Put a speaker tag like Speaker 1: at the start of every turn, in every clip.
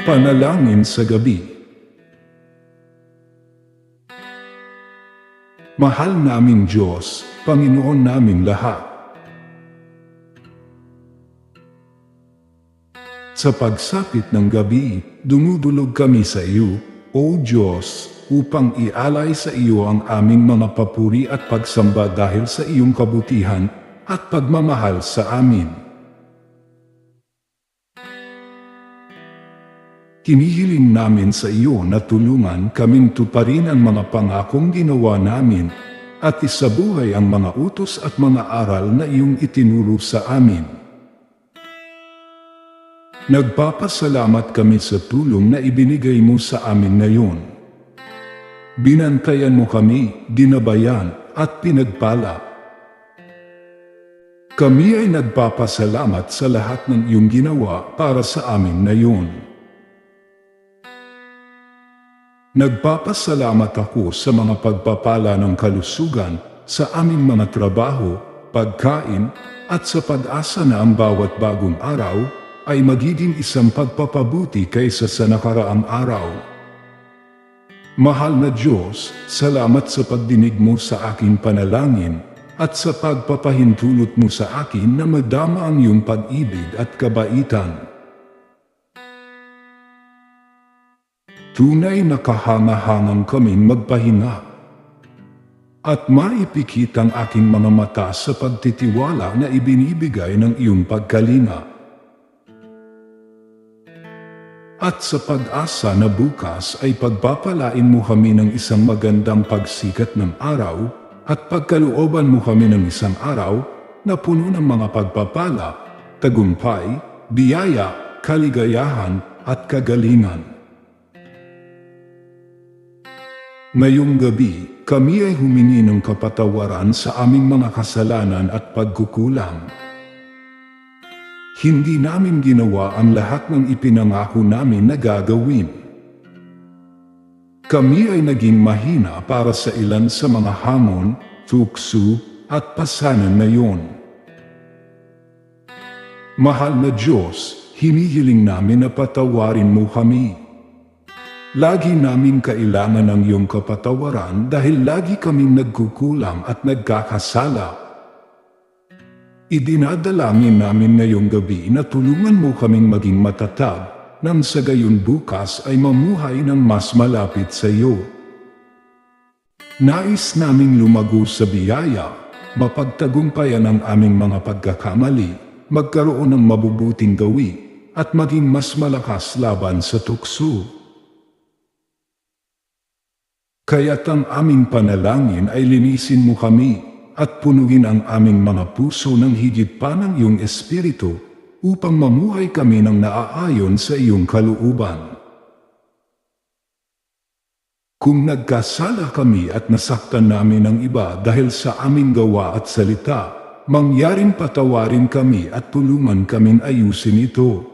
Speaker 1: Panalangin sa gabi. Mahal naming Diyos, Panginoon naming lahat. Sa pagsapit ng gabi, dumudulog kami sa iyo, O Diyos, upang ialay sa iyo ang aming mga papuri at pagsamba dahil sa iyong kabutihan at pagmamahal sa amin. Hinihiling namin sa iyo na tulungan kaming tuparin ang mga pangakong ginawa namin at isabuhay ang mga utos at mga aral na iyong itinuro sa amin. Nagpapasalamat kami sa tulong na ibinigay mo sa amin ngayon. Binantayan mo kami, dinabayan, at pinagpala. Kami ay nagpapasalamat sa lahat ng iyong ginawa para sa amin ngayon. Nagpapasalamat ako sa mga pagpapala ng kalusugan sa aming mga trabaho, pagkain, at sa pag-asa na ang bawat bagong araw ay magiging isang pagpapabuti kaysa sa nakaraang araw. Mahal na Diyos, salamat sa pagdinig mo sa aking panalangin at sa pagpapahintulot mo sa akin na madama ang iyong pag-ibig at kabaitan. Tunay na kahangahangang kaming magpahinga. At maipikit ang aking mga mata sa pagtitiwala na ibinibigay ng iyong pagkalinga. At sa pag-asa na bukas ay pagpapalain mo kami ng isang magandang pagsikat ng araw at pagkalooban mo kami ng isang araw na puno ng mga pagpapala, tagumpay, biyaya, kaligayahan at kagalingan. Ngayong gabi, kami ay humingi ng kapatawaran sa aming mga kasalanan at pagkukulang. Hindi namin ginawa ang lahat ng ipinangako namin na gagawin. Kami ay naging mahina para sa ilan sa mga hamon, tukso, at pasanan na iyon. Mahal na Diyos, hinihiling namin na patawarin mo kami. Lagi namin kailangan ng iyong kapatawaran dahil lagi kaming nagkukulang at nagkakasala. Idinadalangin namin ngayong gabi na tulungan mo kaming maging matatag nang sa gayon bukas ay mamuhay ng mas malapit sa iyo. Nais naming lumago sa biyaya, mapagtagumpayan ang aming mga pagkakamali, magkaroon ng mabubuting gawi, at maging mas malakas laban sa tukso. Kaya't ang aming panalangin ay linisin mo kami at punuin ang aming mga puso ng higit pa ng iyong espiritu upang mamuhay kami ng naaayon sa iyong kaluuban. Kung nagkasala kami at nasaktan namin ang iba dahil sa aming gawa at salita, mangyaring patawarin kami at tulungan kaming ayusin ito.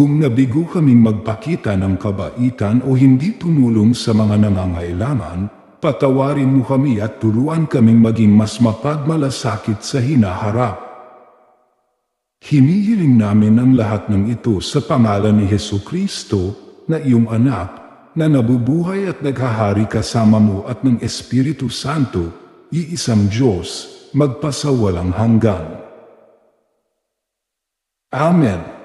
Speaker 1: Kung nabigo kaming magpakita ng kabaitan o hindi tumulong sa mga nangangailangan, patawarin mo kami at turuan kaming maging mas mapagmalasakit sa hinaharap. Hinihiling namin ang lahat ng ito sa pangalan ni Heso Kristo na iyong anak na nabubuhay at naghahari kasama mo at ng Espiritu Santo, iisang Diyos, magpasawalang hanggan. Amen.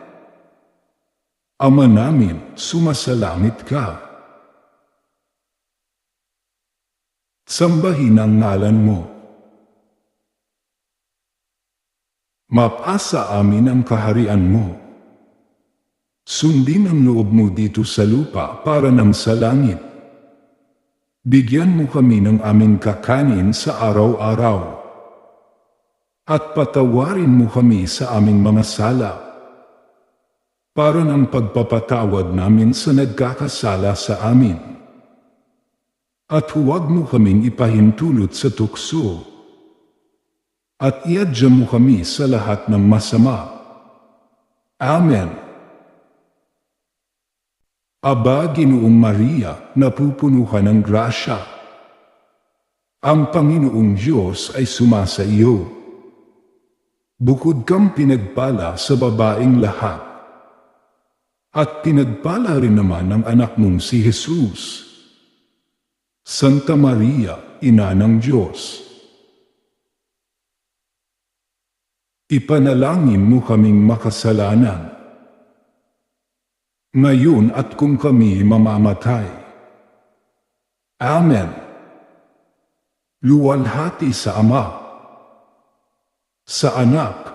Speaker 1: Ama namin, sumasalangit ka. Sambahin ang ngalan mo. Mapasa amin ang kaharian mo. Sundin ang loob mo dito sa lupa para nang sa langit. Bigyan mo kami ng aming kakanin sa araw-araw. At patawarin mo kami sa aming mga sala para ng pagpapatawad namin sa nagkakasala sa amin. At huwag mo kaming ipahintulot sa tukso. At iadya mo kami sa lahat ng masama. Amen. Aba, Ginoong Maria, napupuno ka ng grasya. Ang Panginoong Diyos ay sumasa iyo. Bukod kang pinagpala sa babaeng lahat At pinagpala rin naman ang anak mong si Jesus. Santa Maria, Ina ng Diyos. Ipanalangin mo kaming makasalanan. Ngayon at kung kami mamamatay. Amen. Luwalhati sa Ama, sa Anak,